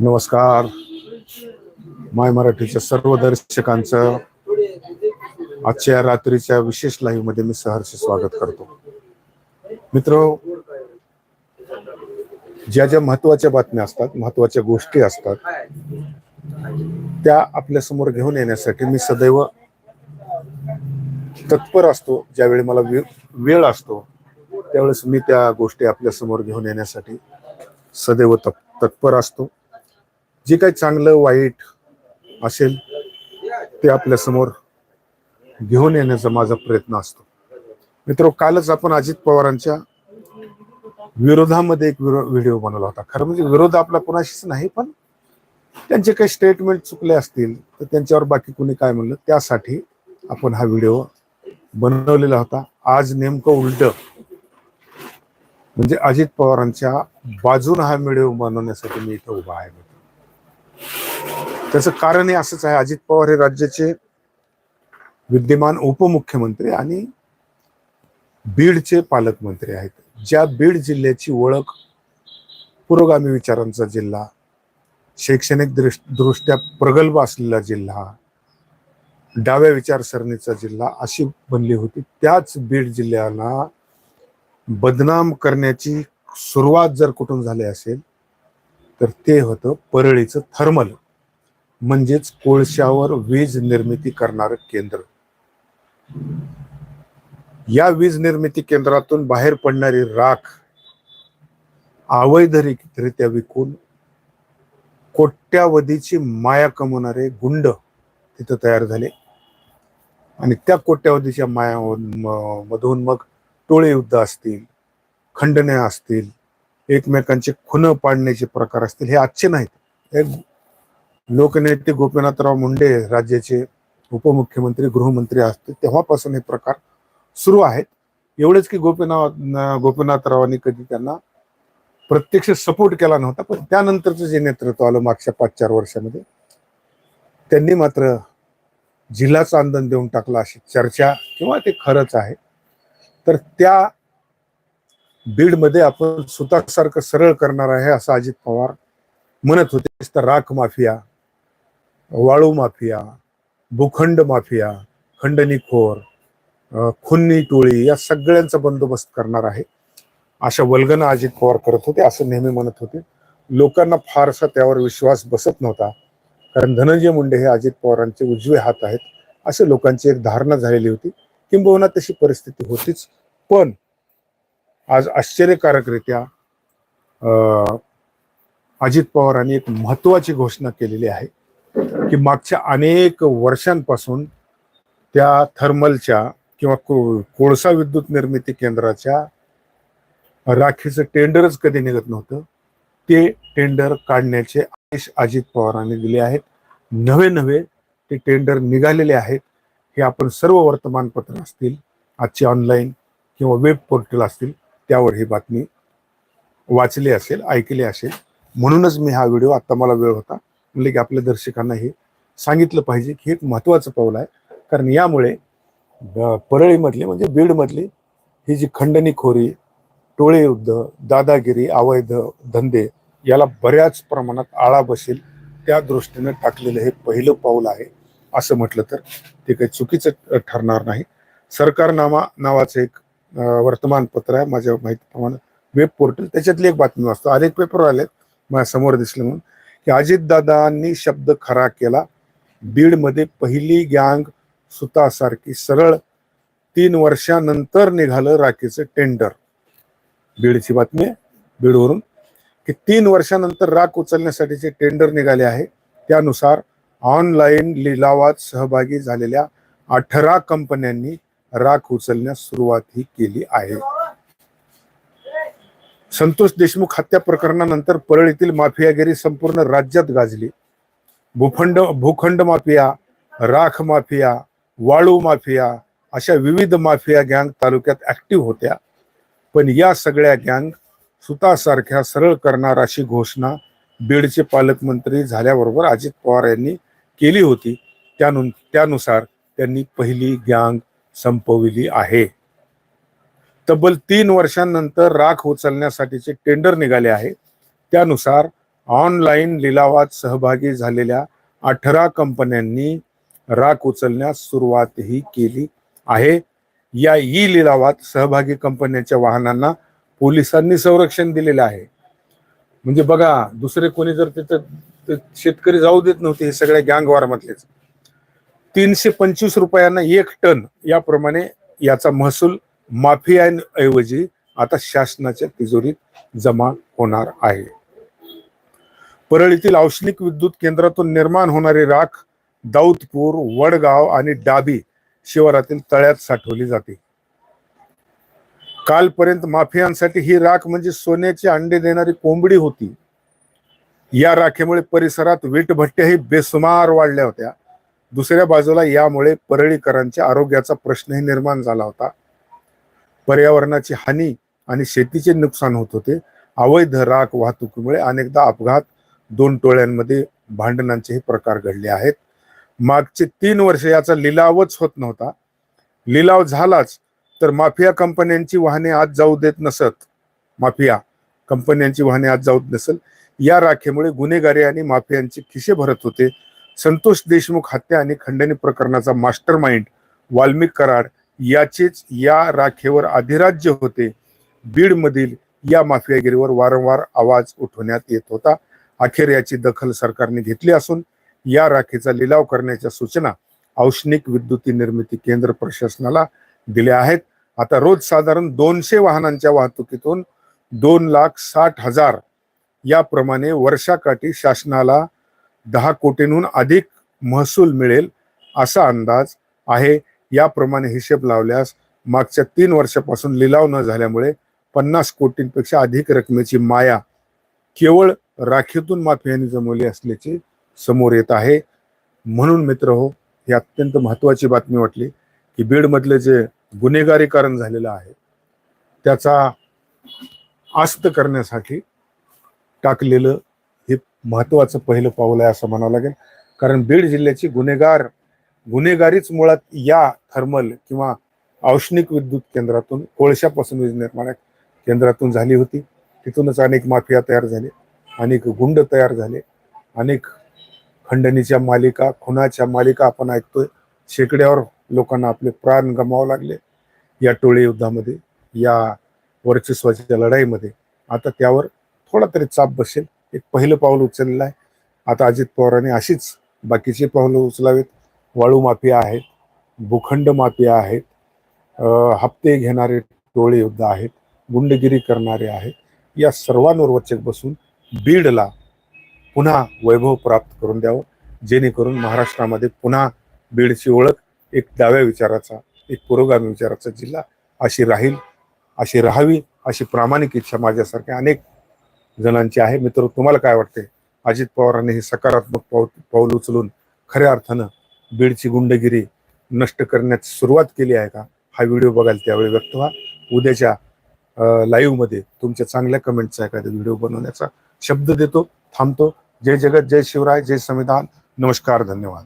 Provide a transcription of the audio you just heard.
नमस्कार. माय मराठीच्या सर्व दर्शकांचं आजच्या रात्रीच्या विशेष लाईव्हमध्ये मी सहर्ष स्वागत करतो. मित्र ज्या ज्या महत्त्वाच्या बातम्या असतात महत्त्वाच्या गोष्टी असतात त्या आपल्यासमोर घेऊन येण्यासाठी मी सदैव तत्पर असतो. ज्यावेळी मला वेळ असतो त्यावेळेस मी त्या गोष्टी आपल्यासमोर घेऊन येण्यासाठी सदैव तप- तत्पर असतो. जे काही चांगलं वाईट असेल ते आपल्यासमोर घेऊन येण्याचा माझा प्रयत्न असतो. मित्र कालच आपण अजित पवारांच्या विरोधामध्ये एक व्हिडिओ बनवला होता. खरं म्हणजे विरोध आपला कोणाशीच नाही पण त्यांचे काही स्टेटमेंट चुकले असतील तर त्यांच्यावर बाकी कोणी काय म्हणलं त्यासाठी आपण हा व्हिडिओ बनवलेला होता. आज नेमकं उलट म्हणजे अजित पवारांच्या बाजून हा व्हिडिओ बनवण्यासाठी मी इथं उभा आहे. त्याचं कारण हे असंच आहे. अजित पवार हे राज्याचे विद्यमान उपमुख्यमंत्री आणि बीडचे पालकमंत्री आहेत. ज्या बीड जिल्ह्याची ओळख पुरोगामी विचारांचा जिल्हा शैक्षणिक दृष् दृष्ट्या प्रगल्भ असलेला जिल्हा डाव्या विचारसरणीचा जिल्हा अशी बनली होती. त्याच बीड जिल्ह्याला बदनाम करण्याची सुरुवात जर कुठून झाली असेल तर ते होतं परळीचं थर्मल म्हणजेच कोळशावर वीज निर्मिती करणारं केंद्र. या वीज निर्मिती केंद्रातून बाहेर पडणारी राख अवैधरित्या विकून कोट्यावधीची माया कमवणारे गुंड तिथं तयार झाले. आणि त्या कोट्यावधीच्या माया मधून मग टोळे युद्ध असतील खंडण्या असतील एकमेकांचे खुनं पाडण्याचे प्रकार असतील हे आजचे नाहीत. हे लोकनेते गोपीनाथराव मुंडे राज्याचे उपमुख्यमंत्री गृहमंत्री असते तेव्हापासून हे प्रकार सुरू आहेत. एवढेच की गोपीनाथ गोपीनाथरावांनी कधी त्यांना प्रत्यक्ष सपोर्ट केला नव्हता पण त्यानंतरचं जे नेतृत्व आलं मागच्या पाच चार वर्षामध्ये त्यांनी मात्र जिल्हाचं आंदोलन देऊन टाकलं अशी चर्चा किंवा ते खरंच आहे. तर त्या बीडमध्ये आपण सुतासारखं सरळ करणार आहे असं अजित पवार म्हणत होते. तर राख माफिया वाळू माफिया भूखंड माफिया खंडणीखोर खुन्नी टोळी या सगळ्यांचा बंदोबस्त करणार आहे. अशा वल्गना अजित पवार करत होते असं नेहमी म्हणत होते. लोकांना फारसा त्यावर विश्वास बसत नव्हता. कारण धनंजय मुंडे हे अजित पवारांचे उजवे हात आहेत असे लोकांची एक धारणा झालेली होती. किंबहुना तशी परिस्थिती होतीच. पण आज आश्चर्यकारकरित्या अजित पवारांनी एक महत्वाची घोषणा केलेली आहे की मागच्या अनेक वर्षांपासून त्या थर्मलच्या किंवा कोळसा विद्युत निर्मिती केंद्राच्या राखीचं टेंडरच कधी निघत नव्हतं ते टेंडर काढण्याचे आदेश अजित पवारांनी दिले आहेत. नवे नवे ते टेंडर निघालेले आहेत. हे आपण सर्व वर्तमानपत्र असतील आजचे ऑनलाईन किंवा वेब पोर्टल असतील त्यावर ही बातमी वाचली असेल ऐकली असेल. म्हणूनच मी हा व्हिडिओ आत्ता मला वेळ होता. म्हणजे की आपल्या दर्शकांना हे सांगितलं पाहिजे की एक महत्त्वाचं पाऊल आहे. कारण यामुळे परळीमधले म्हणजे बीडमधली ही जी खंडणीखोरी टोळे युद्ध दादागिरी अवैध धंदे याला बऱ्याच प्रमाणात आळा बसेल त्या दृष्टीने टाकलेलं हे पहिलं पाऊल आहे. असं म्हटलं तर ते काही चुकीचं ठरणार नाही. सरकारनामा नावाचं एक वर्तमानपत्र आहे माझ्या माहितीप्रमाणे वेब पोर्टल त्याच्यातली एक बातमी वाचतो. अनेक पेपर आले माझ्यासमोर दिसले म्हणून की अजितदादांनी शब्द खरा केला. बीडमध्ये पहिली गँग सुतासारखी सरळ तीन वर्षानंतर निघालं राखीचं टेंडर बीडची बातमी आहे, बीडवरून की तीन वर्षानंतर राख उचलण्यासाठीचे टेंडर निघाले आहे. त्यानुसार ऑनलाईन लिलावात सहभागी झालेल्या अठरा कंपन्यांनी राख उचलण्यास सुरुवात ही केली आहे. संतोष देशमुख हत्या प्रकरणानंतर परळीतील माफियागिरी संपूर्ण राज्यात गाजली. भूखंड भूखंड माफिया राख माफिया वाळू माफिया अशा विविध माफिया गँग तालुक्यात ऍक्टिव्ह होत्या. पण या सगळ्या गँग सुतासारख्या सरळ करणार अशी घोषणा बीडचे पालकमंत्री झाल्याबरोबर अजित पवार यांनी केली होती. त्यानु त्यानुसार त्यांनी पहिली गँग संपविली आहे. तब्बल तीन वर्षांनंतर राख उचलण्यासाठीचे टेंडर निघाले आहे. त्यानुसार ऑनलाईन लिलावात सहभागी झालेल्या अठरा कंपन्यांनी राख उचलण्यास सुरुवातही केली आहे. या ई लिलावात सहभागी कंपन्यांच्या वाहनांना पोलिसांनी संरक्षण दिलेलं आहे. म्हणजे बघा दुसरे कोणी जर तिथं शेतकरी जाऊ देत नव्हते हे सगळ्या गँगवार मधलेच तीनशे पंचवीस रुपयांना एक टन याप्रमाणे याचा महसूल माफियांऐवजी आता शासनाच्या तिजोरीत जमा होणार आहे. परळीतील औष्णिक विद्युत केंद्रातून निर्माण होणारी राख दाऊदपूर वडगाव आणि डाबी शिवारातील तळ्यात साठवली जाते. कालपर्यंत माफियांसाठी ही राख म्हणजे सोन्याचे अंडे देणारी कोंबडी होती. या राखेमुळे परिसरात वीटभट्ट्याही बेसुमार वाढल्या होत्या. दुसऱ्या बाजूला यामुळे परळीकरांच्या आरोग्याचा प्रश्नही निर्माण झाला होता. पर्यावरणाची हानी आणि शेतीचे नुकसान होत होते. अवैध राख वाहतुकीमुळे अनेकदा अपघात दोन टोळ्यांमध्ये भांडणांचेही प्रकार घडले आहेत. मागचे तीन वर्ष याचा लिलावच होत नव्हता. लिलाव झालाच तर माफिया कंपन्यांची वाहने आज जाऊ देत नसत. माफिया कंपन्यांची वाहने आज जाऊ नसल. या राखेमुळे गुन्हेगारी आणि माफियांचे खिसे भरत होते. संतोष देशमुख हत्या आणि खंडणी प्रकरणाचा मास्टर माइंड वाल्मिक कराड याचेच या राखेवर अधिराज्य होते. बीडमधील या माफियागिरीवर वारंवार आवाज उठवण्यात येत होता. अखेर याची दखल सरकारने घेतली असून या राखेचा लिलाव करण्याच्या सूचना औष्णिक विद्युती निर्मिती केंद्र प्रशासनाला दिल्या आहेत. आता रोज साधारण दोनशे वाहनांच्या वाहतुकीतून दोन लाख साठ हजार याप्रमाणे वर्षाकाठी शासनाला दहा कोटींहून अधिक महसूल मिळेल असा अंदाज आहे. याप्रमाणे हिशेब लावल्यास मागच्या तीन वर्षापासून लिलाव न झाल्यामुळे पन्नास कोटींपेक्षा अधिक रकमेची माया केवळ राखीतून माफियांनी जमवली असल्याचे समोर येत आहे. म्हणून मित्र हो ही अत्यंत महत्वाची बातमी वाटली की बीडमधले जे गुन्हेगारीकरण झालेलं आहे त्याचा आस्त करण्यासाठी टाकलेलं महत्त्वाचं महत्वाचं पहिलं पाऊल आहे असं म्हणावं लागेल. कारण बीड जिल्ह्याची गुन्हेगार गुन्हेगारीच मुळात या थर्मल किंवा औष्णिक विद्युत केंद्रातून कोळशापासून वीज निर्माण केंद्रातून झाली होती. तिथूनच अनेक माफिया तयार झाले अनेक गुंड तयार झाले अनेक खंडणीच्या मालिका खुनाच्या मालिका आपण ऐकतोय. शेकड्यावर लोकांना आपले प्राण गमावं लागले. या टोळी युद्धामध्ये या वर्चस्वाच्या लढाईमध्ये आता त्यावर थोडा तरी चाप बसेल. एक पहिलं पाऊल उचललेलं आहे. आता अजित पवारांनी अशीच बाकीची पावलं उचलावेत. वाळू माफिया आहेत भूखंड माफिया आहेत हप्ते घेणारे टोळे युद्ध आहेत गुंडगिरी करणारे आहेत. या सर्वांवर वचक बसून बीडला पुन्हा वैभव प्राप्त करून द्यावं. जेणेकरून महाराष्ट्रामध्ये पुन्हा बीडची ओळख एक डाव्या विचाराचा एक पुरोगामी विचाराचा जिल्हा अशी राहील अशी राहावी अशी प्रामाणिक इच्छा माझ्यासारख्या अनेक जणांची आहे. मित्र तुम्हाला काय वाटते अजित पवारांनी हे सकारात्मक पाऊल पाऊल उचलून खऱ्या अर्थानं बीडची गुंडगिरी नष्ट करण्यास सुरुवात केली आहे का? हा व्हिडिओ बघायला त्यावेळी व्यक्त व्हा. उद्याच्या लाईव्हमध्ये तुमच्या चांगल्या कमेंटचा एखादा व्हिडिओ बनवण्याचा शब्द देतो थांबतो. जय जगत जय शिवराय जय संविधान. नमस्कार धन्यवाद.